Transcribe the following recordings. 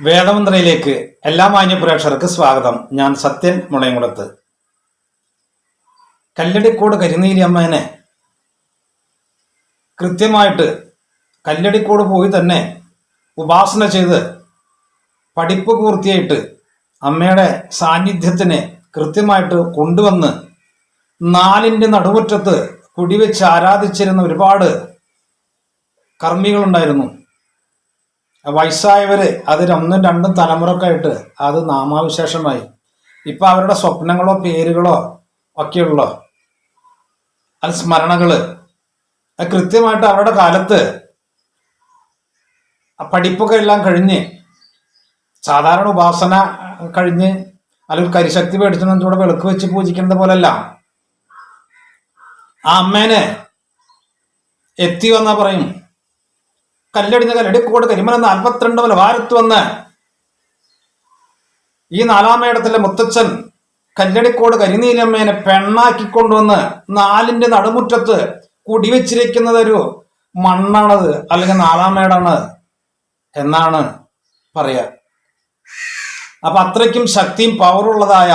വേദമന്ത്രയിലേക്ക് എല്ലാ മാന്യ പ്രേക്ഷകർക്ക് സ്വാഗതം. ഞാൻ സത്യൻ മുളയങ്കുളത്ത് കല്ലടിക്കോട് കരിനീലി അമ്മേനെ കൃത്യമായിട്ട് കല്ലടിക്കോട് പോയി തന്നെ ഉപാസന ചെയ്ത് പഠിപ്പ് പൂർത്തിയായിട്ട് അമ്മയുടെ സാന്നിധ്യത്തിന് കൃത്യമായിട്ട് കൊണ്ടുവന്ന് നാലിന്റെ നടുമുറ്റത്ത് കുടിവെച്ച് ആരാധിച്ചിരുന്ന ഒരുപാട് കർമ്മികളുണ്ടായിരുന്നു. വയസ്സായവര് അത് ഒന്നും രണ്ടും തലമുറക്കായിട്ട് അത് നാമാവിശേഷമായി. ഇപ്പം അവരുടെ സ്വപ്നങ്ങളോ പേരുകളോ ഒക്കെയുള്ള അത് സ്മരണകൾ കൃത്യമായിട്ട് അവരുടെ കാലത്ത് പഠിപ്പൊക്കെ എല്ലാം കഴിഞ്ഞ് സാധാരണ ഉപാസന കഴിഞ്ഞ് അല്ലെങ്കിൽ കരിശക്തി മേടിച്ചൂടെ വിളക്ക് വെച്ച് പൂജിക്കുന്നത് പോലല്ല. ആ അമ്മേനെ എത്തി വന്നാ പറയും. കല്ലടിഞ്ഞ എടുക്കോട് കരിമല നാൽപ്പത്തിരണ്ട് മുതൽ വാരത്ത് വന്ന് ഈ നാലാം മേടത്തിലെ മുത്തച്ഛൻ കല്ലടിക്കോട് കരിനീലമ്മേനെ പെണ്ണാക്കിക്കൊണ്ടുവന്ന് നാലിന്റെ നടുമുറ്റത്ത് കുടിവെച്ചിരിക്കുന്നത് ഒരു മണ്ണാണത് അല്ലെങ്കിൽ നാലാമേടാണ് എന്നാണ് പറയാ. അപ്പൊ അത്രയ്ക്കും ശക്തിയും പവറുള്ളതായ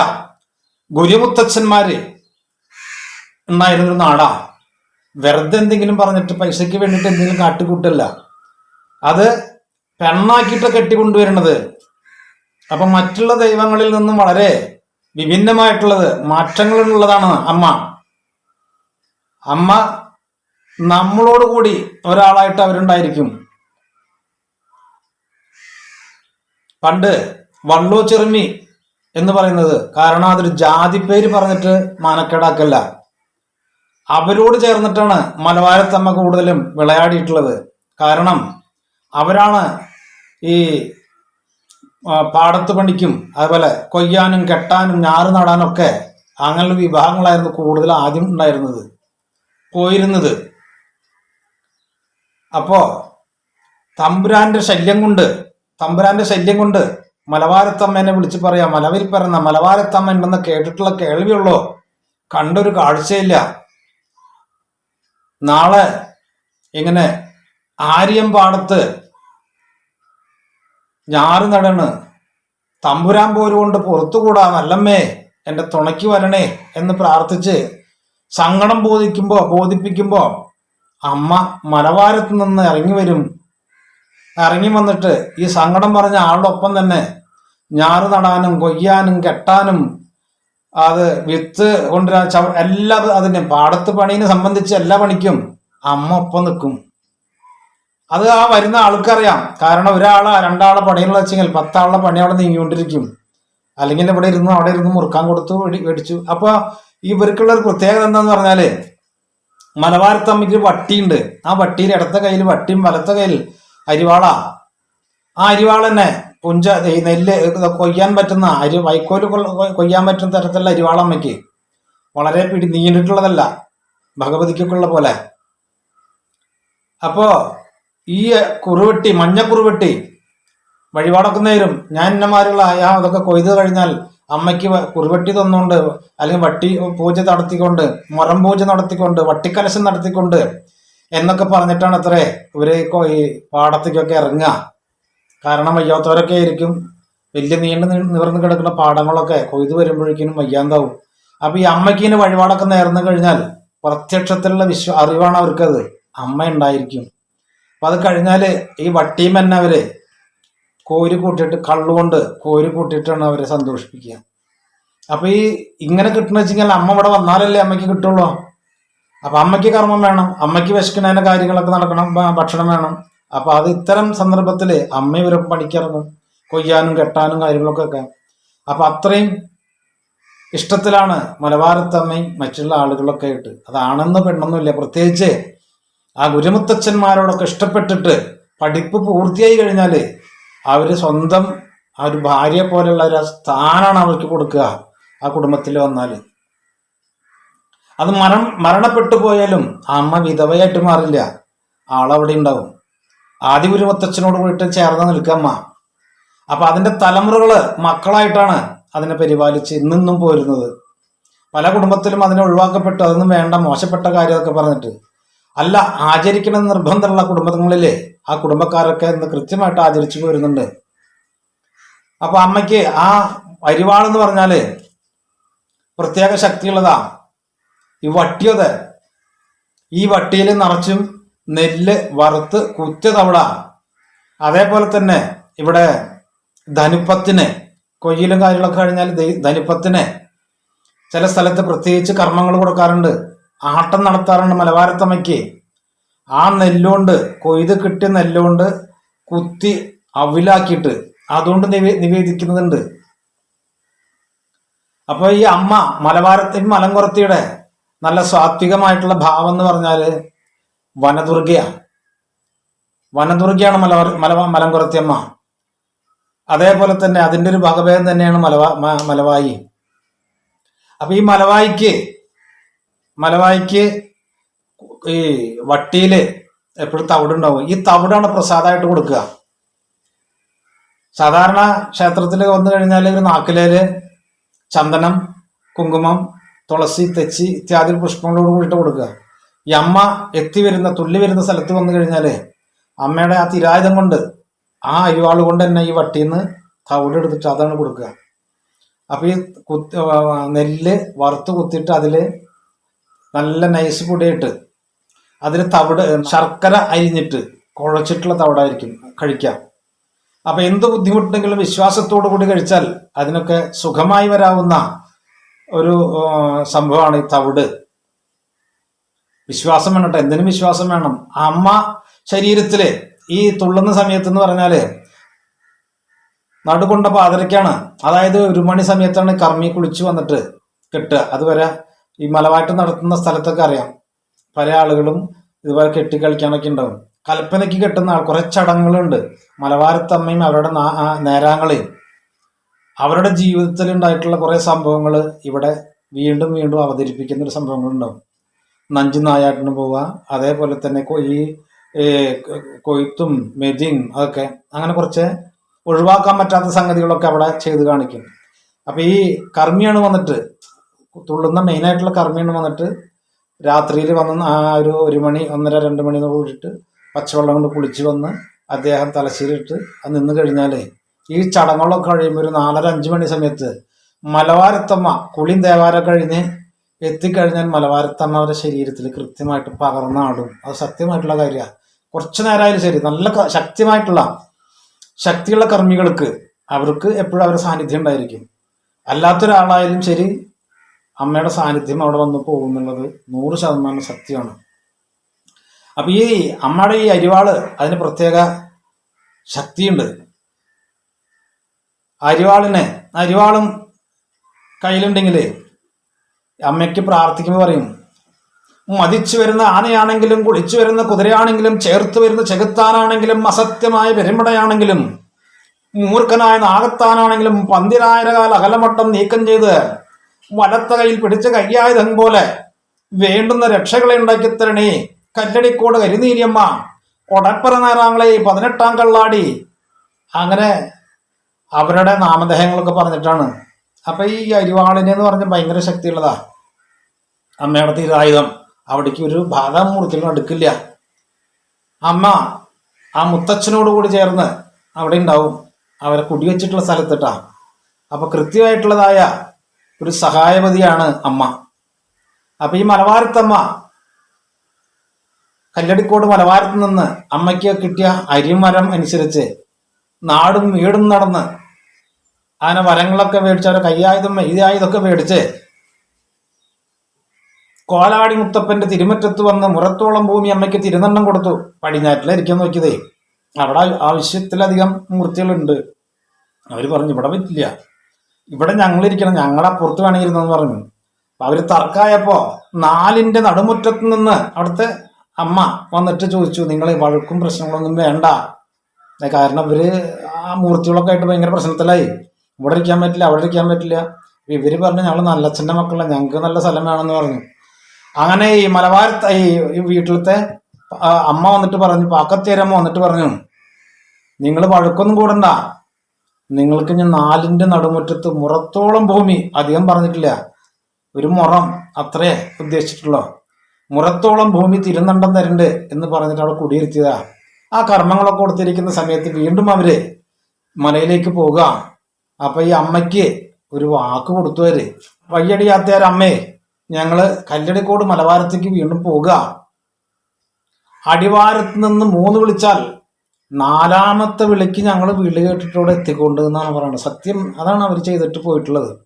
ഗുരുമുത്തച്ഛന്മാര് ഉണ്ടായിരുന്നൊരു നാടാ. വെറുതെ എന്തെങ്കിലും പറഞ്ഞിട്ട് പൈസയ്ക്ക് വേണ്ടിയിട്ട് എന്തെങ്കിലും കാട്ടിക്കൂട്ടല്ല. അത് പെണ്ണാക്കിയിട്ട് കെട്ടിക്കൊണ്ടുവരുന്നത്. അപ്പൊ മറ്റുള്ള ദൈവങ്ങളിൽ നിന്നും വളരെ വിഭിന്നമായിട്ടുള്ളത് മാറ്റങ്ങളുള്ളതാണ് അമ്മ. അമ്മ നമ്മളോട് കൂടി ഒരാളായിട്ട് അവരുണ്ടായിരിക്കും. പണ്ട് വള്ളോ ചെറുമി എന്ന് പറയുന്നത് കാരണം അതൊരു ജാതി പേര് പറഞ്ഞിട്ട് മാനക്കേടാക്കല്ല. അവരോട് ചേർന്നിട്ടാണ് മലവാരത്തമ്മ കൂടുതലും വിളയാടിയിട്ടുള്ളത്. കാരണം അവരാണ് ഈ പാടത്ത് പണിക്കും അതുപോലെ കൊയ്യാനും കെട്ടാനും ഞാറ് നടാനും ഒക്കെ അങ്ങനെയുള്ള വിഭാഗങ്ങളായിരുന്നു കൂടുതൽ ആദ്യം ഉണ്ടായിരുന്നത് പോയിരുന്നത്. അപ്പോ തമ്പുരാന്റെ ശല്യം കൊണ്ട് തമ്പുരാന്റെ ശല്യം കൊണ്ട് മലവാരത്തമ്മേനെ വിളിച്ച് പറയാം മലവിൽ പിറന്ന മലവാരത്തമ്മ ഉണ്ടെന്ന് കേട്ടിട്ടുള്ള കേൾവിയുള്ളോ? കണ്ടൊരു കാഴ്ചയില്ല. നാളെ ഇങ്ങനെ ആര്യം പാടത്ത് ഞാറ് നടണ് തമ്പുരാൻ പോരുകൊണ്ട് പുറത്തുകൂടാ നല്ലമ്മേ എന്റെ തുണയ്ക്ക് വരണേ എന്ന് പ്രാർത്ഥിച്ച് സങ്കടം ബോധിക്കുമ്പോ ബോധിപ്പിക്കുമ്പോ അമ്മ മലവാരത്ത് നിന്ന് ഇറങ്ങി വരും. ഇറങ്ങി വന്നിട്ട് ഈ സങ്കടം പറഞ്ഞ ആളുടെ ഒപ്പം തന്നെ ഞാറ് നടാനും കൊയ്യാനും കെട്ടാനും അത് വിത്ത് കൊണ്ടുവരാൻ എല്ലാ അതിന് പാടത്ത് പണീനെ സംബന്ധിച്ച് എല്ലാ പണിക്കും അമ്മ ഒപ്പം നിൽക്കും. അത് ആ വരുന്ന ആൾക്കറിയാം. കാരണം ഒരാളെ രണ്ടാളെ പണിയുള്ള വെച്ചെങ്കിൽ പത്താളുടെ പണി അവിടെ നീങ്ങിക്കൊണ്ടിരിക്കും. അല്ലെങ്കിൽ ഇവിടെ ഇരുന്ന് അവിടെ ഇരുന്ന് മുറുക്കാൻ കൊടുത്തു മേടിച്ചു അപ്പൊ ഇവർക്കുള്ള ഒരു പ്രത്യേകത എന്താന്ന് പറഞ്ഞാൽ മലബാരത്തമ്മയ്ക്ക് വട്ടിയുണ്ട്. ആ വട്ടിയിൽ ഇടത്ത കയ്യിൽ വട്ടിയും വലത്ത കയ്യിൽ അരിവാള. ആ അരിവാള തന്നെ പുഞ്ച നെല്ല് കൊയ്യാൻ പറ്റുന്ന അരി വൈക്കോൽ കൊയ്യാൻ പറ്റുന്ന തരത്തിലുള്ള അരിവാള അമ്മയ്ക്ക്. വളരെ പിടി നീണ്ടിട്ടുള്ളതല്ല. ഭഗവതിക്കൊക്കെ ഉള്ള പോലെ. അപ്പോ ഈ കുറുവെട്ടി മഞ്ഞ കുറുവെട്ടി വഴിപാടൊക്കെ ഞാൻ ഇന്നമാരുള്ള ആ അതൊക്കെ കൊയ്ത് കഴിഞ്ഞാൽ അമ്മയ്ക്ക് കുറുവെട്ടി തന്നുകൊണ്ട് അല്ലെങ്കിൽ വട്ടി പൂജ നടത്തിക്കൊണ്ട് മുറം പൂജ നടത്തിക്കൊണ്ട് വട്ടിക്കലശം നടത്തിക്കൊണ്ട് എന്നൊക്കെ പറഞ്ഞിട്ടാണ് അത്രേ ഇവർ ഈ പാടത്തേക്കൊക്കെ ഇറങ്ങുക. കാരണം വയ്യാത്തവരൊക്കെ ആയിരിക്കും. വലിയ നീണ്ടു നിവർന്ന് കിടക്കുന്ന പാടങ്ങളൊക്കെ കൊയ്ത് വരുമ്പോഴേക്കും വയ്യാന്താവും അപ്പൊ ഈ അമ്മയ്ക്ക് ഇങ്ങനെ വഴിപാടൊക്കെ നേർന്നു കഴിഞ്ഞാൽ പ്രത്യക്ഷത്തിലുള്ള വിശ്വ അറിവാണ് അവർക്കത്. അമ്മ ഉണ്ടായിരിക്കും. അപ്പൊ അത് കഴിഞ്ഞാൽ ഈ വട്ടിയും അവർ കോരി കൂട്ടിയിട്ട് കള്ളുകൊണ്ട് കോരി കൂട്ടിയിട്ടാണ് അവരെ സന്തോഷിപ്പിക്കുക. അപ്പൊ ഈ ഇങ്ങനെ കിട്ടണ വെച്ചാൽ അമ്മ ഇവിടെ വന്നാലല്ലേ അമ്മയ്ക്ക് കിട്ടുള്ളൂ? അപ്പൊ അമ്മയ്ക്ക് കർമ്മം വേണം അമ്മയ്ക്ക് വിശക്കണതിന്റെ കാര്യങ്ങളൊക്കെ നടക്കണം ഭക്ഷണം വേണം. അപ്പൊ അത് ഇത്തരം സന്ദർഭത്തിൽ അമ്മ ഇവരെ പണിക്കിറങ്ങും കൊയ്യാനും കെട്ടാനും കാര്യങ്ങളൊക്കെ അപ്പൊ അത്രയും ഇഷ്ടത്തിലാണ് മലബാരത്തമ്മയും മറ്റുള്ള ആളുകളൊക്കെ ആയിട്ട്. അതാണെന്ന് പെണ്ണൊന്നുമില്ല. പ്രത്യേകിച്ച് ആ ഗുരുമുത്തച്ഛന്മാരോടൊക്കെ ഇഷ്ടപ്പെട്ടിട്ട് പഠിപ്പ് പൂർത്തിയായി കഴിഞ്ഞാൽ അവർ സ്വന്തം ആ ഒരു ഭാര്യ പോലെയുള്ള ഒരു സ്ഥാനമാണ് അവർക്ക് കൊടുക്കുക ആ കുടുംബത്തിൽ വന്നാൽ അത് മരണം മരണപ്പെട്ടു പോയാലും അമ്മ വിധവയായിട്ട് മാറില്ല. ആളവിടെ ഉണ്ടാവും. ആദ്യ ഗുരുമുത്തച്ഛനോട് കൂടിയിട്ട് ചേർന്ന് നിൽക്കുക അമ്മ. അപ്പൊ അതിന്റെ തലമുറകൾ മക്കളായിട്ടാണ് അതിനെ പരിപാലിച്ച് ഇന്നും പോരുന്നത്. പല കുടുംബത്തിലും അതിനെ ഒഴിവാക്കപ്പെട്ടു. അതൊന്നും വേണ്ട മോശപ്പെട്ട കാര്യമൊക്കെ പറഞ്ഞിട്ട്. അല്ല ആചരിക്കണം എന്ന് നിർബന്ധമുള്ള കുടുംബങ്ങളിലെ ആ കുടുംബക്കാരൊക്കെ ഇന്ന് കൃത്യമായിട്ട് ആചരിച്ചു പോരുന്നുണ്ട്. അപ്പൊ അമ്മയ്ക്ക് ആ അരിവാളെന്ന് പറഞ്ഞാൽ പ്രത്യേക ശക്തിയുള്ളതാ. ഈ വട്ടിയത്. ഈ വട്ടിയിൽ നിറച്ചും നെല്ല് വറുത്ത് കുത്തിയതവിട അതേപോലെ തന്നെ ഇവിടെ ധനുപ്പത്തിന് കൊയ്യിലും കാര്യങ്ങളൊക്കെ കഴിഞ്ഞാൽ ധനുപ്പത്തിന് ചില സ്ഥലത്ത് പ്രത്യേകിച്ച് കർമ്മങ്ങൾ കൊടുക്കാറുണ്ട്. ആട്ടം നടത്താറുണ്ട് മലബാരത്തമ്മയ്ക്ക്. ആ നെല്ലുകൊണ്ട് കൊയ്ത് കിട്ടിയ നെല്ലുകൊണ്ട് കുത്തി അവിലാക്കിയിട്ട് അതുകൊണ്ട് നിവേ നിവേദിക്കുന്നുണ്ട്. അപ്പോൾ ഈ അമ്മ മലബാരത്തിൻ മലങ്കുറത്തിയുടെ നല്ല സാത്വികമായിട്ടുള്ള ഭാവം എന്ന് പറഞ്ഞാൽ വനദുർഗയാണ് വനദുർഗയാണ് മലബാർ മലബാ മലങ്കുറത്തിയമ്മ. അതേപോലെ തന്നെ അതിന്റെ ഒരു ഭാഗഭേദം തന്നെയാണ് മലവാ മലവായി അപ്പൊ ഈ മലവായിക്ക് മലവായിക്ക് ഈ വട്ടിയിൽ എപ്പോഴും തവിടുണ്ടാവും. ഈ തവിടാണ് പ്രസാദമായിട്ട് കൊടുക്കുക. സാധാരണ ക്ഷേത്രത്തിൽ വന്നു കഴിഞ്ഞാൽ ഒരു നാക്കിലേൽ ചന്ദനം കുങ്കുമം തുളസി തെച്ചി ഇത്യാദി പുഷ്പങ്ങളോട് കൂടിയിട്ട് കൊടുക്കുക. ഈ അമ്മ എത്തി വരുന്ന തുള്ളി വരുന്ന സ്ഥലത്ത് വന്നു കഴിഞ്ഞാൽ അമ്മയുടെ ആ തിരായുധം കൊണ്ട് ആ അരിവാൾ കൊണ്ട് തന്നെ ഈ വട്ടിയിൽ വട്ടിന്ന് തവിടെടുത്തിട്ട് അതാണ് കൊടുക്കുക. അപ്പൊ ഈ കുത്തി നെല്ല് വറുത്ത് കുത്തിയിട്ട് അതിൽ നല്ല നൈസ് പൊടിയിട്ട് അതിൽ തവിട് ശർക്കര അരിഞ്ഞിട്ട് കുഴച്ചിട്ടുള്ള തവിടായിരിക്കും കഴിക്കാം അപ്പൊ എന്ത് ബുദ്ധിമുട്ടുണ്ടെങ്കിലും വിശ്വാസത്തോടു കൂടി കഴിച്ചാൽ അതിനൊക്കെ സുഖമായി വരാവുന്ന ഒരു സംഭവമാണ് ഈ തവിട്. വിശ്വാസം വേണം എന്തിനും വിശ്വാസം വേണം. അമ്മ ശരീരത്തിൽ ഈ തുള്ളുന്ന സമയത്ത് എന്ന് പറഞ്ഞാൽ നടുകൊണ്ട പാതിരക്കാണ്. അതായത് ഒരു മണി സമയത്താണ് കർമ്മി കുളിച്ചു വന്നിട്ട് കിട്ടുക. അതുവരെ ഈ മലവായിട്ട് നടത്തുന്ന സ്ഥലത്തൊക്കെ അറിയാം. പല ആളുകളും ഇതുപോലെ കെട്ടിക്കളിക്കാനൊക്കെ ഉണ്ടാവും. കൽപ്പനയ്ക്ക് കെട്ടുന്ന ആൾ കുറെ ചടങ്ങുകളുണ്ട്. മലബാരത്തമ്മയും അവരുടെ നേരാങ്ങളെയും. അവരുടെ ജീവിതത്തിൽ ഉണ്ടായിട്ടുള്ള കുറെ സംഭവങ്ങൾ ഇവിടെ വീണ്ടും വീണ്ടും അവതരിപ്പിക്കുന്ന ഒരു സംഭവങ്ങളുണ്ടാവും. നഞ്ചു നായാട്ടിന് പോവുക അതേപോലെ തന്നെ ഈ കൊയ്ത്തും മെതിങ് അതൊക്കെ അങ്ങനെ കുറച്ച് ഒഴിവാക്കാൻ പറ്റാത്ത സംഗതികളൊക്കെ അവിടെ ചെയ്ത് കാണിക്കും. അപ്പൊ ഈ കർമ്മിയാണ് വന്നിട്ട് തുള്ളുന്ന മെയിനായിട്ടുള്ള കർമ്മീണ് വന്നിട്ട് രാത്രിയിൽ വന്ന് ആ ഒരു ഒരു മണി ഒന്നര രണ്ട് മണി കൂടിയിട്ട് പച്ചവെള്ളം കൊണ്ട് കുളിച്ച് വന്ന് അദ്ദേഹം തലശ്ശേരിയിട്ട് അത് നിന്ന് കഴിഞ്ഞാലേ ഈ ചടങ്ങുകളൊക്കെ കഴിയുമ്പോൾ ഒരു നാലര അഞ്ച് മണി സമയത്ത് മലവാരത്തമ്മ കുളിയും ദേവാലയം കഴിഞ്ഞ് എത്തിക്കഴിഞ്ഞാൽ മലവാരത്തമ്മ അവരുടെ ശരീരത്തിൽ കൃത്യമായിട്ട് പകർന്നാടും അത് സത്യമായിട്ടുള്ള കാര്യമാണ് കുറച്ചു നേരമായാലും ശരി. നല്ല ശക്തിമായിട്ടുള്ള ശക്തിയുള്ള കർമ്മികൾക്ക് അവർക്ക് എപ്പോഴും അവരുടെ സാന്നിധ്യം ഉണ്ടായിരിക്കും. അല്ലാത്തൊരാളായാലും ശരി അമ്മയുടെ സാന്നിധ്യം അവിടെ വന്ന് പോകുന്നുള്ളത് നൂറ് ശതമാനം സത്യമാണ്. അപ്പൊ ഈ അമ്മയുടെ ഈ അരിവാൾ അതിന് പ്രത്യേക ശക്തിയുണ്ട്. അരിവാളിനെ അരിവാളും കയ്യിലുണ്ടെങ്കിൽ അമ്മയ്ക്ക് പ്രാർത്ഥിക്കുമ്പോൾ പറയും മതിച്ചു വരുന്ന ആനയാണെങ്കിലും കുളിച്ചു വരുന്ന കുതിരയാണെങ്കിലും ചേർത്ത് വരുന്ന ചെകുത്താനാണെങ്കിലും അസത്യമായ പെരുമ്പടയാണെങ്കിലും മൂർഖനായ നാഗത്താനാണെങ്കിലും പന്തിരായിരകാല അകലമട്ടം നീക്കം ചെയ്ത് വലത്ത കയ്യിൽ പിടിച്ച കയ്യായുധം പോലെ വേണ്ടുന്ന രക്ഷകളെ ഉണ്ടാക്കി തരണേ. കല്ലടിക്കോട് കരിനീരിയമ്മ കൊടപ്പറ നേരാങ്ങളെ പതിനെട്ടാം കള്ളാടി. അങ്ങനെ അവരുടെ നാമധേയങ്ങളൊക്കെ പറഞ്ഞിട്ടാണ്. അപ്പൊ ഈ അരിവാളിനെ എന്ന് പറഞ്ഞ ഭയങ്കര ശക്തിയുള്ളതാ. അമ്മയുടെ തീരായുധം. അവിടേക്ക് ഒരു ഭാഗം മുറിക്കലും അടുക്കില്ല അമ്മ ആ മുത്തച്ഛനോട് കൂടി ചേർന്ന് അവിടെ ഉണ്ടാവും. അവരെ കുടിവെച്ചിട്ടുള്ള സ്ഥലത്തിട്ടാ. അപ്പൊ കൃത്യമായിട്ടുള്ളതായ ഒരു സഹായപതിയാണ് അമ്മ. അപ്പൊ ഈ മലബാരത്തമ്മ കല്ലടിക്കോട് മലബാരത്ത് നിന്ന് അമ്മയ്ക്ക് കിട്ടിയ അരിമരം അനുസരിച്ച് നാടും വീടും നടന്ന് അങ്ങനെ വരങ്ങളൊക്കെ മേടിച്ച് അവരെ കയ്യായുധം മെയ്യായുധമൊക്കെ മേടിച്ച് കോലാടി മുത്തപ്പന്റെ തിരുമറ്റത്ത് വന്ന് മുറത്തോളം ഭൂമി അമ്മയ്ക്ക് തിരുനണ്ണം കൊടുത്തു. പടിഞ്ഞാറ്റിലിരിക്കാൻ നോക്കിയതേ. അവിടെ ആവശ്യത്തിലധികം മൂർത്തികളുണ്ട്. അവർ പറഞ്ഞു ഇവിടെ പറ്റില്ല ഇവിടെ ഞങ്ങളിരിക്കണം ഞങ്ങളപ്പുറത്ത് വേണമെങ്കിൽ ഇരുന്നെന്ന് പറഞ്ഞു. അവർ തർക്കായപ്പോ നാലിന്റെ നടുമുറ്റത്ത് നിന്ന് അവിടുത്തെ അമ്മ വന്നിട്ട് ചോദിച്ചു നിങ്ങൾ വഴക്കും പ്രശ്നങ്ങളൊന്നും വേണ്ട. കാരണം ഇവർ ആ മൂർത്തികളൊക്കെ ആയിട്ട് ഭയങ്കര പ്രശ്നത്തിലായി. ഇവിടെ ഇരിക്കാൻ പറ്റില്ല അവിടെ ഇരിക്കാൻ പറ്റില്ല. ഇവർ പറഞ്ഞു ഞങ്ങൾ നല്ലച്ഛന്റെ മക്കളെ ഞങ്ങൾക്ക് നല്ല സ്ഥലം വേണമെന്ന് പറഞ്ഞു. അങ്ങനെ ഈ മലബാർ ഈ വീട്ടിലത്തെ അമ്മ വന്നിട്ട് പറഞ്ഞു പാക്കത്തേരമ്മ വന്നിട്ട് പറഞ്ഞു നിങ്ങൾ വഴക്കൊന്നും കൂടണ്ട. നിങ്ങൾക്ക് ഞാൻ നാലിന്റെ നടുമുറ്റത്ത് മുറത്തോളം ഭൂമി അധികം പറഞ്ഞിട്ടില്ല. ഒരു മുറം അത്രേ ഉദ്ദേശിച്ചിട്ടുള്ളൂ. മുറത്തോളം ഭൂമി തിരുനണ്ടം തരണ്ട് എന്ന് പറഞ്ഞിട്ട് അവിടെ കുടിയിരുത്തിയതാ. ആ കർമ്മങ്ങളൊക്കെ കൊടുത്തിരിക്കുന്ന സമയത്ത് വീണ്ടും അവർ മലയിലേക്ക് പോകുക അപ്പൊ ഈ അമ്മയ്ക്ക് ഒരു വാക്ക് കൊടുത്തു അവർ. വയ്യടിയാത്തയാർ അമ്മേ ഞങ്ങൾ കല്ലടിക്കോട് മലബാരത്തേക്ക് വീണ്ടും പോകുക അടിവാരത്ത് നിന്ന് മൂന്ന് വിളിച്ചാൽ നാലാമത്തെ വിളിക്ക് ഞങ്ങൾ വിളി കേട്ടിട്ടൂടെ എത്തിക്കൊണ്ട് എന്നാണ് പറയുന്നത് സത്യം അതാണ് അവർ ചെയ്തിട്ട് പോയിട്ടുള്ളത്.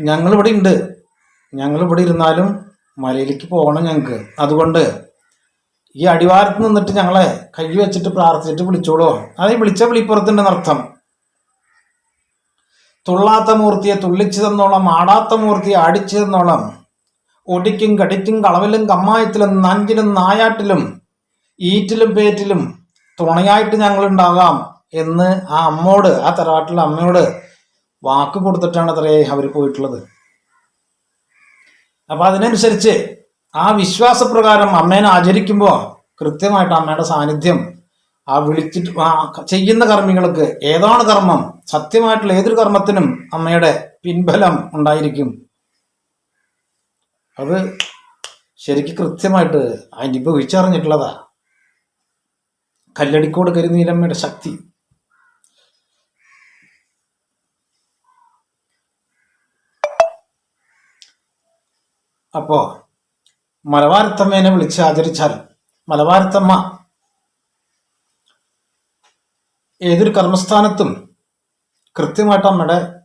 ഞങ്ങളിവിടെ ഉണ്ട് ഞങ്ങൾ ഇവിടെ ഇരുന്നാലും മലയിലേക്ക് പോകണം ഞങ്ങൾക്ക് അതുകൊണ്ട് ഈ അടിവാരത്ത് നിന്നിട്ട് ഞങ്ങളെ കൈ വെച്ചിട്ട് പ്രാർത്ഥിച്ചിട്ട് വിളിച്ചോളൂ. അത് വിളിച്ച വിളിപ്പുറത്തുണ്ടെന്ന് അർത്ഥം. തുള്ളാത്ത മൂർത്തിയെ തുള്ളിച്ചു തന്നോളം. ആടാത്ത മൂർത്തിയെ അടിച്ചു തന്നോളം. ഒടിക്കും കടിക്കും കളവിലും കമ്മായത്തിലും നഞ്ചിലും നായാട്ടിലും ഈറ്റിലും പേറ്റിലും തുണയായിട്ട് ഞങ്ങൾ ഉണ്ടാകാം എന്ന് ആ അമ്മോട് ആ തറവാട്ടിലെ അമ്മയോട് വാക്ക് കൊടുത്തിട്ടാണ് അത്രേ അവർ പോയിട്ടുള്ളത്. അപ്പൊ അതിനനുസരിച്ച് ആ വിശ്വാസപ്രകാരം അമ്മേനെ ആചരിക്കുമ്പോൾ കൃത്യമായിട്ട് അമ്മയുടെ സാന്നിധ്യം ആ വിളിച്ചിട്ട് ചെയ്യുന്ന കർമ്മികൾക്ക് ഏതാണ് കർമ്മം സത്യമായിട്ടുള്ള ഏതൊരു കർമ്മത്തിനും അമ്മയുടെ പിൻബലം ഉണ്ടായിരിക്കും. അത് ശരിക്ക് കൃത്യമായിട്ട് അനുഭവിച്ചറിഞ്ഞിട്ടുള്ളതാ. കല്ലടിക്കോട് കരുനീലമ്മയുടെ ശക്തി. അപ്പോ മലബാരത്തമ്മേനെ വിളിച്ച് ആചരിച്ചാൽ മലബാരത്തമ്മ ഏതൊരു കർമ്മസ്ഥാനത്തും കൃത്യമായിട്ട് അമ്മയുടെ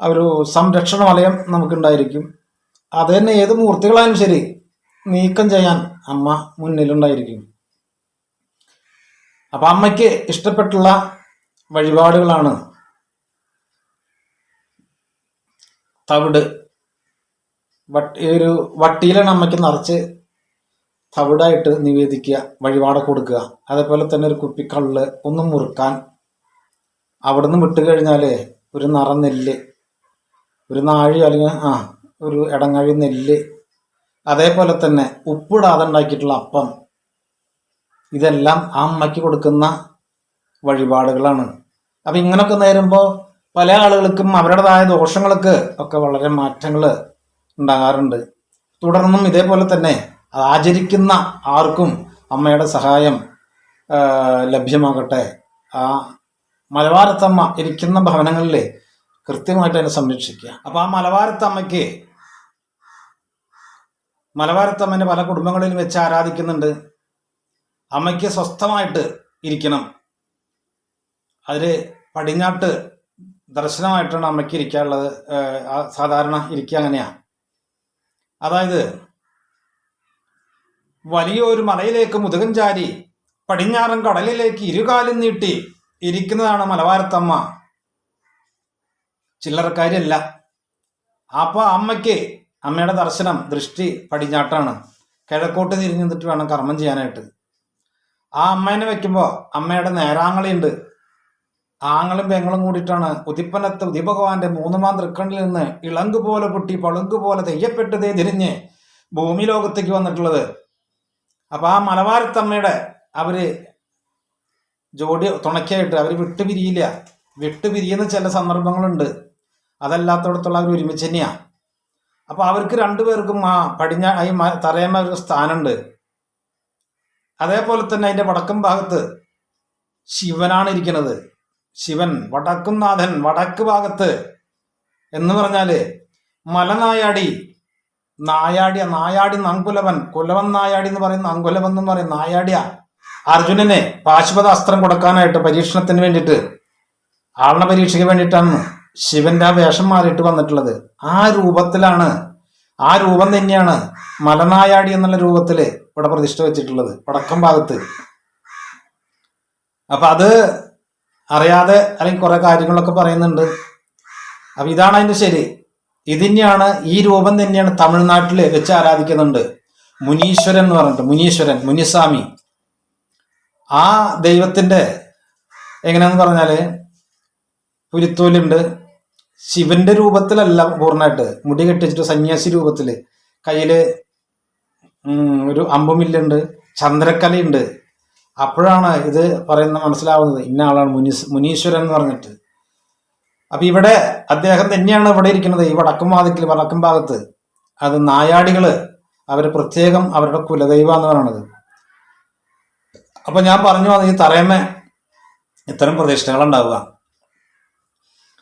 ഒരു സംരക്ഷണ വലയം നമുക്കുണ്ടായിരിക്കും. അത് തന്നെ ഏത് മൂർത്തികളായാലും ശരി നീക്കം ചെയ്യാൻ അമ്മ മുന്നിലുണ്ടായിരിക്കും. അപ്പൊ അമ്മയ്ക്ക് ഇഷ്ടപ്പെട്ടുള്ള വഴിപാടുകളാണ് തവിട്. വട്ടി ഒരു വട്ടിയിലാണ് അമ്മയ്ക്ക് നിറച്ച് തവിടായിട്ട് നിവേദിക്കുക വഴിപാട് കൊടുക്കുക. അതേപോലെ തന്നെ ഒരു കുപ്പി കള്ള് ഒന്ന് മുറുക്കാൻ. അവിടുന്ന് വിട്ട് കഴിഞ്ഞാൽ ഒരു നിറ നെല്ല് ഒരു നാഴി അല്ലെങ്കിൽ ആ ഒരു ഇടങ്ങഴി നെല്ല്. അതേപോലെ തന്നെ ഉപ്പിടാതെ ഉണ്ടാക്കിയിട്ടുള്ള അപ്പം. ഇതെല്ലാം ആ അമ്മയ്ക്ക് കൊടുക്കുന്ന വഴിപാടുകളാണ്. അപ്പം ഇങ്ങനൊക്കെ നേരുമ്പോൾ പല ആളുകൾക്കും അവരുടേതായ ദോഷങ്ങൾക്ക് ഒക്കെ വളരെ മാറ്റങ്ങൾ ഉണ്ടാകാറുണ്ട്. തുടർന്നും ഇതേപോലെ തന്നെ ആചരിക്കുന്ന ആർക്കും അമ്മയുടെ സഹായം ലഭ്യമാകട്ടെ. ആ മലബാരത്തമ്മ ഇരിക്കുന്ന ഭവനങ്ങളിൽ കൃത്യമായിട്ട് അതിനെ സംരക്ഷിക്കുക. അപ്പൊ ആ മലബാരത്തമ്മയ്ക്ക് മലബാരത്തമ്മനെ പല കുടുംബങ്ങളിലും വെച്ച് ആരാധിക്കുന്നുണ്ട്. അമ്മയ്ക്ക് സ്വസ്ഥമായിട്ട് ഇരിക്കണം. അതിൽ പടിഞ്ഞാട്ട് ദർശനമായിട്ടാണ് അമ്മയ്ക്ക് ഇരിക്കാനുള്ളത്. സാധാരണ ഇരിക്കുക അങ്ങനെയാ. അതായത് വലിയൊരു മലയിലേക്ക് മുതുകൻ ചാരി പടിഞ്ഞാറൻ കടലിലേക്ക് ഇരുകാലും നീട്ടി ഇരിക്കുന്നതാണ് മലബാരത്തമ്മ ചില്ലറക്കാരിയല്ല. അപ്പോൾ അമ്മയ്ക്ക് അമ്മയുടെ ദർശനം ദൃഷ്ടി പടിഞ്ഞാട്ടാണ്. കിഴക്കോട്ട് തിരിഞ്ഞു നിന്നിട്ട് വേണം കർമ്മം ചെയ്യാനായിട്ട്. ആ അമ്മേനെ വെക്കുമ്പോൾ അമ്മയുടെ നേരാങ്ങളിയുണ്ട്. ആങ്ങളും പെങ്ങളും കൂടിയിട്ടാണ് ഉദിപ്പനത്ത് ഉദിഭഗവാന്റെ മൂന്നുമാം തൃക്കണ്ണിൽ നിന്ന് ഇളങ്ക് പോലെ പൊട്ടി പളുങ്ക് പോലെ തെയ്യപ്പെട്ടതേ തിരിഞ്ഞ് ഭൂമി ലോകത്തേക്ക് വന്നിട്ടുള്ളത്. അപ്പൊ ആ മലബാരത്തമ്മയുടെ അവർ ജോഡി തുണയ്ക്കായിട്ട് അവർ വിട്ടുപിരിയില്ല വിട്ടുപിരിയുന്ന ചില സന്ദർഭങ്ങളുണ്ട്. അതല്ലാത്തടത്തുള്ള അവർ ഒരുമിച്ച് തന്നെയാ. അപ്പൊ അവർക്ക് രണ്ടുപേർക്കും ആ പടിഞ്ഞ ഈ തറയമ്മ ഒരു സ്ഥാനമുണ്ട്. അതേപോലെ തന്നെ അതിന്റെ വടക്കും ഭാഗത്ത് ശിവനാണ് ഇരിക്കുന്നത്. ശിവൻ വടക്കും നാഥൻ വടക്ക് ഭാഗത്ത് എന്ന് പറഞ്ഞാൽ മലനായാടി നായാടിയ നായാടി നങ്കുലവൻ കുലവൻ നായാടി എന്ന് പറയുന്ന അങ്കുലവൻ എന്ന് പറയുന്ന നായാടിയ അർജുനനെ പാശുപത അസ്ത്രം കൊടുക്കാനായിട്ട് പരീക്ഷണത്തിന് വേണ്ടിയിട്ട് ആളണ പരീക്ഷയ്ക്ക് വേണ്ടിയിട്ടാണ് ശിവന്റെ ആ വേഷം മാറിയിട്ട് വന്നിട്ടുള്ളത്. ആ രൂപത്തിലാണ് ആ രൂപം തന്നെയാണ് മലനായാടി എന്നുള്ള രൂപത്തിൽ ഇവിടെ പ്രതിഷ്ഠ വെച്ചിട്ടുള്ളത്. വടക്കം ഭാഗത്ത്. അപ്പൊ അത് അറിയാതെ അല്ലെങ്കിൽ കുറെ കാര്യങ്ങളൊക്കെ പറയുന്നുണ്ട്. അപ്പൊ ഇതാണ് അതിന്റെ ശരി. ഇത് തന്നെയാണ് ഈ രൂപം തന്നെയാണ് തമിഴ്നാട്ടിൽ വെച്ച് ആരാധിക്കുന്നുണ്ട്. മുനീശ്വരൻ എന്ന് പറഞ്ഞിട്ട് മുനീശ്വരൻ മുനിസ്വാമി. ആ ദൈവത്തിന്റെ എങ്ങനെയാന്ന് പറഞ്ഞാൽ പുരുത്തോലുണ്ട് ശിവന്റെ രൂപത്തിലല്ല പൂർണമായിട്ട്. മുടി കെട്ടിച്ചിട്ട് സന്യാസി രൂപത്തിൽ. കയ്യിൽ ഒരു അമ്പമില്ലുണ്ട് ചന്ദ്രക്കലയുണ്ട്. അപ്പോഴാണ് ഇത് പറയുന്ന മനസ്സിലാവുന്നത്. ഇന്ന ആളാണ് മുനീസ് മുനീശ്വരൻ എന്ന് പറഞ്ഞിട്ട്. അപ്പൊ ഇവിടെ അദ്ദേഹം തന്നെയാണ് ഇവിടെ ഇരിക്കുന്നത്. ഈ വടക്കും വാതിക്കൽ വടക്കും ഭാഗത്ത്. അത് നായാടികൾ അവർ പ്രത്യേകം അവരുടെ കുലദൈവം എന്ന് പറയണത് അപ്പൊ ഞാൻ പറഞ്ഞു വന്നത് ഈ തറയമ്മ ഇത്തരം പ്രതിഷ്ഠകൾ ഉണ്ടാവുക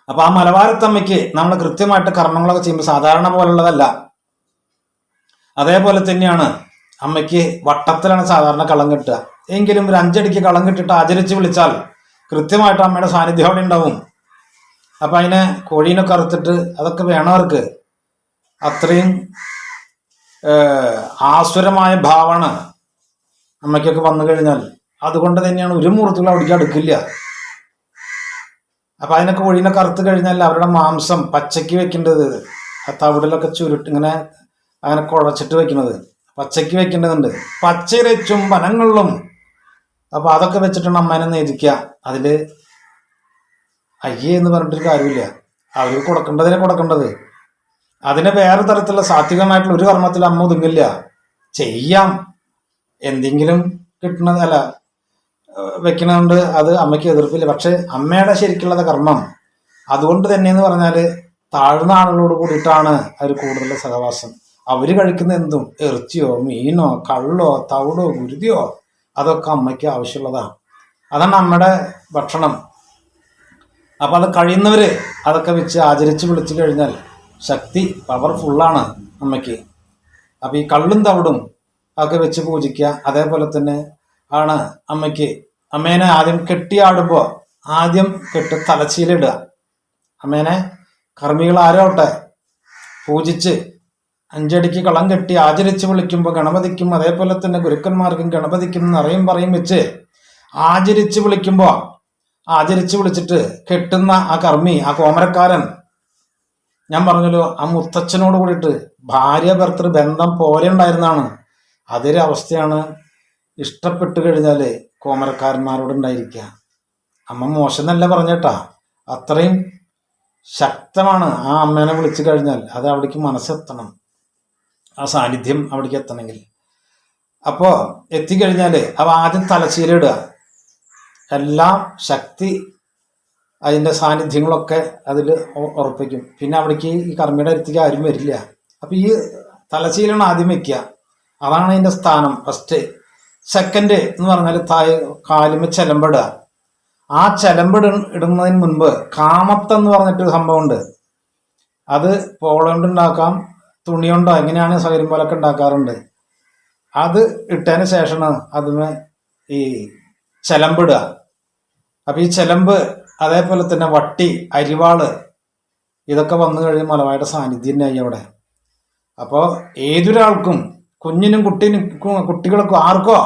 അപ്പൊ ആ മലബാരത്തമ്മയ്ക്ക് നമ്മൾ കൃത്യമായിട്ട് കർമ്മങ്ങളൊക്കെ ചെയ്യുമ്പോൾ സാധാരണ പോലുള്ളതല്ല. അതേപോലെ തന്നെയാണ് അമ്മയ്ക്ക് വട്ടത്തിലാണ് സാധാരണ കളം കെട്ടുക. എങ്കിലും ഒരു അഞ്ചടിക്ക് കളം കെട്ടിട്ട് ആചരിച്ച് വിളിച്ചാൽ കൃത്യമായിട്ട് അമ്മയുടെ സാന്നിധ്യം അവിടെ ഉണ്ടാവും. അപ്പം അതിനെ കോഴീനെ കറുത്തിട്ട് അതൊക്കെ വേണവർക്ക് അത്രയും ആസുരമായ ഭാവമാണ് അമ്മയ്ക്കൊക്കെ വന്നു കഴിഞ്ഞാൽ. അതുകൊണ്ട് തന്നെയാണ് ഒരു മുഹൂർത്തങ്ങൾ അവിടേക്ക് അടുക്കില്ല. അപ്പം അതിനെ കോഴീനെ കറുത്ത് കഴിഞ്ഞാൽ അവരുടെ മാംസം പച്ചയ്ക്ക് വെക്കേണ്ടത് ആ തവിടിലൊക്കെ ചുരുട്ട് ഇങ്ങനെ അങ്ങനെ കുഴച്ചിട്ട് വെക്കുന്നത്. പച്ചയ്ക്ക് വെക്കേണ്ടതുണ്ട്. പച്ചയിറച്ചും വനങ്ങളിലും. അപ്പോൾ അതൊക്കെ വെച്ചിട്ടാണ് അമ്മേനെ നേദിക്കുക അതിൽ അയ്യേ എന്ന് പറഞ്ഞിട്ടൊരു കാര്യമില്ല. അവർ കൊടുക്കേണ്ടതിനെ കൊടുക്കേണ്ടത്. അതിന് വേറെ തരത്തിലുള്ള സാത്വികമായിട്ടുള്ള ഒരു കർമ്മത്തിൽ അമ്മ ഒതുങ്ങില്ല. ചെയ്യാം. എന്തെങ്കിലും കിട്ടണത് അല്ല വെക്കണതുകൊണ്ട് അത് അമ്മയ്ക്ക് എതിർപ്പില്ല. പക്ഷെ അമ്മയുടെ ശരിക്കുള്ളത് കർമ്മം. അതുകൊണ്ട് തന്നെ എന്ന് പറഞ്ഞാൽ താഴ്ന്ന ആളുകളോട് കൂടിയിട്ടാണ് അവർ കൂടുതൽ സഹവാസം. അവർ കഴിക്കുന്ന എന്തും ഇറച്ചിയോ മീനോ കള്ളോ തവിടോ ഗുരുതിയോ അതൊക്കെ അമ്മയ്ക്ക് ആവശ്യമുള്ളതാണ്. അതാണ് അമ്മയുടെ ഭക്ഷണം. അപ്പോൾ അത് കഴിയുന്നവർ അതൊക്കെ വെച്ച് ആചരിച്ച് വിളിച്ചു കഴിഞ്ഞാൽ ശക്തി പവർഫുള്ളാണ് അമ്മയ്ക്ക്. അപ്പോൾ ഈ കള്ളും തവിടും ഒക്കെ വെച്ച് പൂജിക്കുക അതേപോലെ തന്നെ ആണ് അമ്മയ്ക്ക്. അമ്മേനെ ആദ്യം കെട്ടിയാടുമ്പോൾ ആദ്യം കെട്ട് തലച്ചീലിടുക അമ്മേനെ കർമ്മികൾ ആരോട്ടെ പൂജിച്ച് അഞ്ചടിക്ക് കളം കെട്ടി ആചരിച്ച് വിളിക്കുമ്പോൾ ഗണപതിക്കും അതേപോലെ തന്നെ ഗുരുക്കന്മാർക്കും ഗണപതിക്കും നിറയും പറയും വെച്ച് ആചരിച്ച് വിളിക്കുമ്പോൾ ആചരിച്ച് വിളിച്ചിട്ട് കെട്ടുന്ന ആ കർമ്മി ആ കോമരക്കാരൻ ഞാൻ പറഞ്ഞല്ലോ ആ മുത്തച്ഛനോട് കൂടിയിട്ട് ഭാര്യ ഭർത്തൃ ബന്ധം പോലെ ഉണ്ടായിരുന്നാണ്. അതൊരു അവസ്ഥയാണ് ഇഷ്ടപ്പെട്ടു കഴിഞ്ഞാൽ കോമരക്കാരന്മാരോട് ഉണ്ടായിരിക്കുക. അമ്മ മോശമെന്നല്ല പറഞ്ഞേട്ടാ. അത്രയും ശക്തമാണ് ആ അമ്മേനെ വിളിച്ചു കഴിഞ്ഞാൽ അത് അവിടേക്ക് മനസ്സെത്തണം. ആ സാന്നിധ്യം അവിടേക്ക് എത്തണമെങ്കിൽ. അപ്പോൾ എത്തിക്കഴിഞ്ഞാൽ അവ ആദ്യം തലശ്ശീലിടുക എല്ലാം ശക്തി അതിന്റെ സാന്നിധ്യങ്ങളൊക്കെ അതിൽ ഉറപ്പിക്കും. പിന്നെ അവിടേക്ക് ഈ കർമ്മിയുടെ അടുത്തേക്ക് ആരും വരില്ല. അപ്പോൾ ഈ തലശീലാണ് ആദ്യം വയ്ക്കുക അതാണ് അതിന്റെ സ്ഥാനം. ഫസ്റ്റ് സെക്കൻഡ് എന്ന് പറഞ്ഞാൽ തായ് കാലുമ ചെലമ്പിടുക. ആ ചെലമ്പിട ഇടുന്നതിന് മുൻപ് കാമത്തെന്ന് പറഞ്ഞിട്ടൊരു സംഭവമുണ്ട്. അത് പോളണ്ട് ഉണ്ടാക്കാം. തുണി കൊണ്ടോ എങ്ങനെയാണ് സൗകര്യം പോലൊക്കെ ഉണ്ടാക്കാറുണ്ട്. അത് ഇട്ടതിന് ശേഷമാണ് അതിന് ഈ ചെലമ്പിടുക അപ്പൊ ഈ ചെലമ്പ് അതേപോലെ തന്നെ വട്ടി അരിവാൾ ഇതൊക്കെ വന്നു കഴിയുമ്പോൾ മലവായുടെ സാന്നിധ്യം തന്നെയായി അവിടെ. അപ്പോൾ ഏതൊരാൾക്കും കുഞ്ഞിനും കുട്ടീനും കുട്ടികൾക്കും ആർക്കോ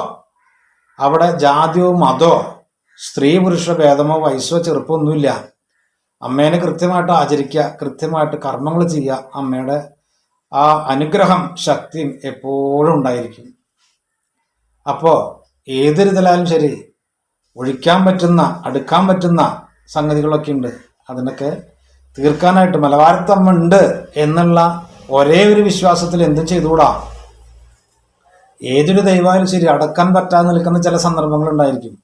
അവിടെ ജാതിയോ മതോ സ്ത്രീ പുരുഷ ഭേദമോ വയസ്സോ ചെറുപ്പമൊന്നുമില്ല അമ്മേനെ കൃത്യമായിട്ട് ആചരിക്കുക കൃത്യമായിട്ട് കർമ്മങ്ങൾ ചെയ്യുക അമ്മയുടെ ആ അനുഗ്രഹം ശക്തിയും എപ്പോഴും ഉണ്ടായിരിക്കും. അപ്പോൾ തലാലും ശരി ഒഴിക്കാൻ പറ്റുന്ന അടുക്കാൻ പറ്റുന്ന സംഗതികളൊക്കെ ഉണ്ട്. അതിനൊക്കെ തീർക്കാനായിട്ട് മലബാരത്തമ്മ ഉണ്ട് എന്നുള്ള ഒരേ ഒരു വിശ്വാസത്തിൽ എന്തും ചെയ്തുകൂടാ? ഏതൊരു ദൈവമായാലും ശരി അടക്കാൻ പറ്റാതെ നിൽക്കുന്ന ചില സന്ദർഭങ്ങൾ ഉണ്ടായിരിക്കും.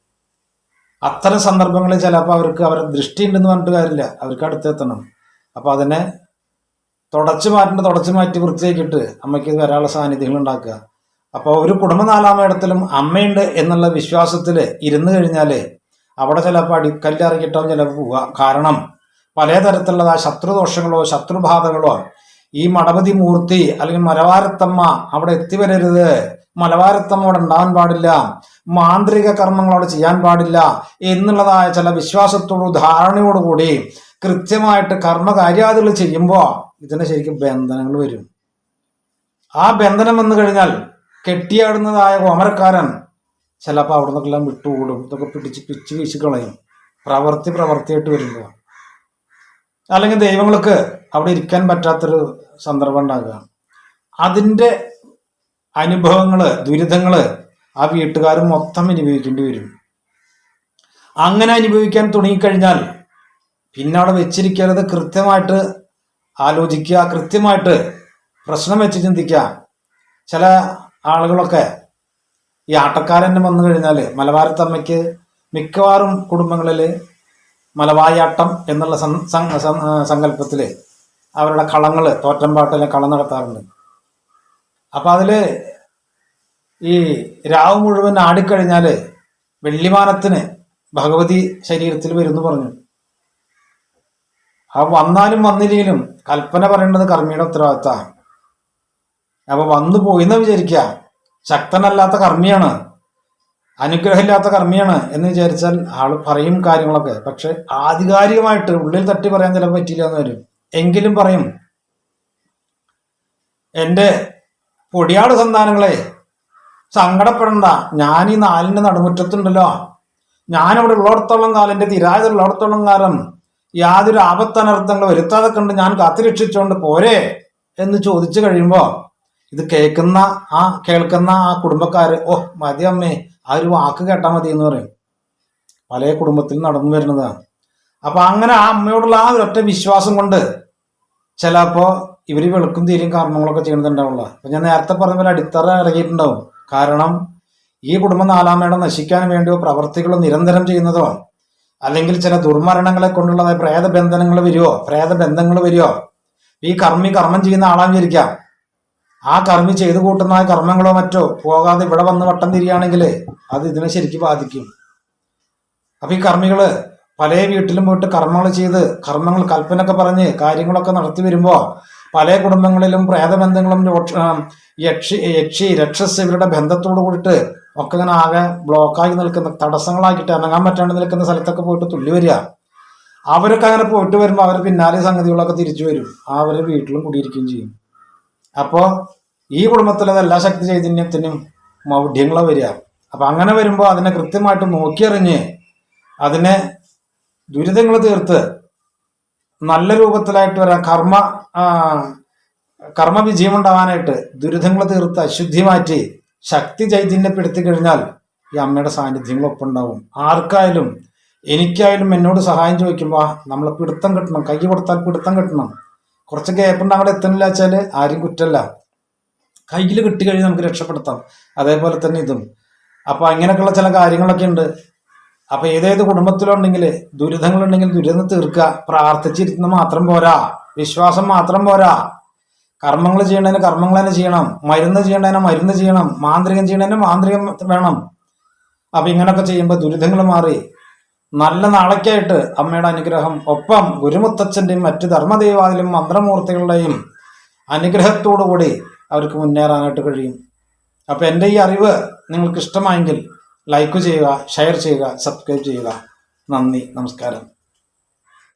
അത്തരം സന്ദർഭങ്ങളിൽ ചിലപ്പോൾ അവർക്ക് അവരുടെ ദൃഷ്ടി ഉണ്ടെന്ന് പറഞ്ഞിട്ട് കാര്യമില്ല. അവർക്ക് അടുത്തെത്തണം. അപ്പോൾ അതിനെ തുടച്ചു മാറ്റേണ്ട തുടച്ചു മാറ്റി വൃത്തിയാക്കിയിട്ട് അമ്മയ്ക്ക് വരാനുള്ള സാന്നിധ്യങ്ങൾ ഉണ്ടാക്കുക. അപ്പോൾ ഒരു കുടുംബ നാലാം ഇടത്തിലും അമ്മയുണ്ട് എന്നുള്ള വിശ്വാസത്തിൽ ഇരുന്നു കഴിഞ്ഞാൽ അവിടെ ചിലപ്പോൾ അടിക്കല്ല് ഇറക്കിയിട്ടാവും ചിലപ്പോൾ പോവുക കാരണം പലതരത്തിലുള്ള ശത്രുദോഷങ്ങളോ ശത്രുബാധകളോ ഈ മടപതി മൂർത്തി അല്ലെങ്കിൽ മലവാരത്തമ്മ അവിടെ എത്തിവരരുത്. മലവാരത്തമ്മ അവിടെ ഉണ്ടാവാൻ പാടില്ല. മാന്ത്രിക കർമ്മങ്ങൾ അവിടെ ചെയ്യാൻ പാടില്ല എന്നുള്ളതായ ചില വിശ്വാസത്തോടു ധാരണയോടുകൂടി കൃത്യമായിട്ട് കർമ്മകാര്യാദികൾ ചെയ്യുമ്പോൾ ഇതിന് ശരിക്കും ബന്ധനങ്ങൾ വരും. ആ ബന്ധനം വന്നു കഴിഞ്ഞാൽ കെട്ടിയാടുന്നതായ കോമരക്കാരൻ ചിലപ്പോൾ അവിടെ നിന്നൊക്കെല്ലാം വിട്ടുകൂടും. ഇതൊക്കെ പിടിച്ച് പിച്ച് വീശി കളയും. പ്രവർത്തി പ്രവർത്തിയായിട്ട് വരുമ്പോൾ അല്ലെങ്കിൽ ദൈവങ്ങൾക്ക് അവിടെ ഇരിക്കാൻ പറ്റാത്തൊരു സന്ദർഭം ഉണ്ടാകുക. അതിന്റെ അനുഭവങ്ങൾ ദുരിതങ്ങൾ ആ വീട്ടുകാർ മൊത്തം അനുഭവിക്കേണ്ടി വരും. അങ്ങനെ അനുഭവിക്കാൻ തുടങ്ങിക്കഴിഞ്ഞാൽ പിന്നെ അവിടെ വെച്ചിരിക്കാതെ കൃത്യമായിട്ട് ആലോചിക്കുക കൃത്യമായിട്ട് പ്രശ്നം വെച്ച് ചിന്തിക്കുക. ചില ആളുകളൊക്കെ ഈ ആട്ടക്കാരൻ വന്നു കഴിഞ്ഞാൽ മലബാരത്തമ്മയ്ക്ക് മിക്കവാറും കുടുംബങ്ങളിൽ മലവായാട്ടം എന്നുള്ള സങ്കല്പത്തിൽ അവരുടെ കളങ്ങൾ തോറ്റമ്പാട്ടിലെ കളം നടത്താറുണ്ട്. അപ്പം അതിൽ ഈ രാവ് മുഴുവൻ ആടിക്കഴിഞ്ഞാൽ വെള്ളിമാനത്തിന് ഭഗവതി ശരീരത്തിൽ വരുന്നു പറഞ്ഞു. ആ വന്നാലും വന്നില്ലെങ്കിലും കൽപ്പന പറയേണ്ടത് കർമ്മിയുടെ ഉത്തരവാദിത്തമാണ്. അപ്പൊ വന്നു പോയിന്ന് വിചാരിക്കുക ശക്തനല്ലാത്ത കർമ്മിയാണ്. അനുഗ്രഹമില്ലാത്ത കർമ്മിയാണ് എന്ന് വിചാരിച്ചാൽ ആൾ പറയും കാര്യങ്ങളൊക്കെ. പക്ഷെ ആധികാരികമായിട്ട് ഉള്ളിൽ തട്ടി പറയാൻ ചിലപ്പോൾ പറ്റില്ല എന്ന് വരും. എങ്കിലും പറയും എന്റെ പൊടിയാട് സന്താനങ്ങളെ സങ്കടപ്പെടണ്ട. ഞാൻ ഈ നാലിന്റെ നടുമുറ്റത്തുണ്ടല്ലോ. ഞാനിവിടെ ഉള്ളിടത്തോളം കാലം എന്റെ തിരായത് ഉള്ളിടത്തോളം കാലം യാതൊരു ആപത്തനർത്ഥങ്ങൾ വരുത്താതെ കണ്ട് ഞാൻ കാത്തുരക്ഷിച്ചുകൊണ്ട് പോരെ എന്ന് ചോദിച്ചു കഴിയുമ്പോൾ ഇത് കേൾക്കുന്ന ആ കേൾക്കുന്ന ആ കുടുംബക്കാര് ഓ മതി അമ്മേ ആ ഒരു വാക്ക് കേട്ടാൽ മതി എന്ന് പറയും. പല കുടുംബത്തിൽ നടന്നു വരുന്നതാണ്. അപ്പൊ അങ്ങനെ ആ അമ്മയോടുള്ള ആ ഒരൊറ്റ വിശ്വാസം കൊണ്ട് ചിലപ്പോ ഇവർ വെളുക്കും തീരും കർമ്മങ്ങളൊക്കെ ചെയ്യുന്നുണ്ടാവുള്ള. അപ്പൊ ഞാൻ നേരത്തെ പറഞ്ഞ പോലെ അടിത്തറ ഇറങ്ങിയിട്ടുണ്ടാവും. കാരണം ഈ കുടുംബം നാലാമയുടെ നശിക്കാൻ വേണ്ടിയോ പ്രവർത്തികളോ നിരന്തരം ചെയ്യുന്നതോ അല്ലെങ്കിൽ ചില ദുർമരണങ്ങളെ കൊണ്ടുള്ള പ്രേതബന്ധനങ്ങൾ വരുമോ പ്രേതബന്ധങ്ങൾ വരുമോ ഈ കർമ്മി കർമ്മം ചെയ്യുന്ന ആളാന്ന് വിചാരിക്കാം. ആ കർമ്മി ചെയ്തു കൂട്ടുന്ന കർമ്മങ്ങളോ മറ്റോ പോകാതെ ഇവിടെ വന്ന് വട്ടം തിരിയാണെങ്കിൽ അത് ഇതിനെ ശരിക്കും ബാധിക്കും. അപ്പൊ ഈ കർമ്മികൾ പല വീട്ടിലും പോയിട്ട് കർമ്മങ്ങൾ ചെയ്ത് കർമ്മങ്ങൾ കൽപ്പനൊക്കെ പറഞ്ഞ് കാര്യങ്ങളൊക്കെ നടത്തി വരുമ്പോൾ പല കുടുംബങ്ങളിലും പ്രേതബന്ധങ്ങളും യക്ഷി യക്ഷി രക്ഷസ് ഇവരുടെ ബന്ധത്തോട് കൂടിയിട്ട് ഒക്കെ ഇങ്ങനെ ആകെ ബ്ലോക്കാക്കി നിൽക്കുന്ന തടസ്സങ്ങളാക്കിയിട്ട് അനങ്ങാൻ പറ്റാണ്ട് നിൽക്കുന്ന സ്ഥലത്തൊക്കെ പോയിട്ട് തുള്ളി വരിക. അവരൊക്കെ അങ്ങനെ പോയിട്ട് വരുമ്പോൾ അവർ പിന്നാലെ സംഗതികളൊക്കെ തിരിച്ചു വരും. അവരുടെ വീട്ടിലും കുടിയിരിക്കുകയും ചെയ്യും. അപ്പോൾ ഈ കുടുംബത്തിലെ എല്ലാ ശക്തി ചൈതന്യത്തിനും മൗഢ്യങ്ങളെ വരിക. അപ്പം അങ്ങനെ വരുമ്പോൾ അതിനെ കൃത്യമായിട്ട് നോക്കിയറിഞ്ഞ് അതിനെ ദുരിതങ്ങൾ തീർത്ത് നല്ല രൂപത്തിലായിട്ട് വരാൻ കർമ്മ കർമ്മ വിജയം ഉണ്ടാവാനായിട്ട് ദുരിതങ്ങൾ തീർത്ത് അശുദ്ധി മാറ്റി ശക്തി ചൈതന്യപ്പെടുത്തി കഴിഞ്ഞാൽ ഈ അമ്മയുടെ സാന്നിധ്യങ്ങളൊപ്പം ഉണ്ടാവും ആർക്കായാലും എനിക്കായാലും എന്നോട് സഹായം ചോദിക്കുമ്പോൾ നമ്മൾ പിടുത്തം കിട്ടണം കൈ കൊടുത്താൽ പിടുത്തം കിട്ടണം. കുറച്ച് ഗ്യാപ്പ് അവിടെ എത്തുന്നില്ല വെച്ചാൽ ആരും കുറ്റല്ല. കയ്യിൽ കിട്ടി കഴിഞ്ഞാൽ നമുക്ക് രക്ഷപ്പെടുത്താം. അതേപോലെ തന്നെ ഇതും. അപ്പൊ അങ്ങനെയൊക്കെയുള്ള ചില കാര്യങ്ങളൊക്കെ ഉണ്ട്. അപ്പൊ ഏതേത് കുടുംബത്തിലുണ്ടെങ്കിൽ ദുരിതങ്ങളുണ്ടെങ്കിൽ ദുരിതം തീർക്കുക പ്രാർത്ഥിച്ചിരുന്ന മാത്രം പോരാ വിശ്വാസം മാത്രം പോരാ. കർമ്മങ്ങൾ ചെയ്യേണ്ടതിന് കർമ്മങ്ങൾ തന്നെ ചെയ്യണം. മരുന്ന് ചെയ്യേണ്ടതിന് മരുന്ന് ചെയ്യണം. മാന്ത്രികം ചെയ്യേണ്ടതിന് മാന്ത്രികം വേണം. അപ്പൊ ഇങ്ങനൊക്കെ ചെയ്യുമ്പോൾ ദുരിതങ്ങൾ മാറി. നല്ല നാളേക്കായിട്ട് അമ്മയുടെ അനുഗ്രഹം. ഒപ്പം ഗുരുമുത്തച്ഛന്റെയും മറ്റ് ധർമ്മദേവാദിലും മന്ത്രമൂർത്തികളുടെയും അനുഗ്രഹത്തോടു കൂടി അവർക്ക് മുന്നേറാനായിട്ട് കഴിയും. അപ്പൊ എന്റെ ഈ അറിവ് നിങ്ങൾക്ക് ഇഷ്ടമായെങ്കിൽ ലൈക്ക് ചെയ്യുക ഷെയർ ചെയ്യുക സബ്സ്ക്രൈബ് ചെയ്യുക. നന്ദി നമസ്കാരം.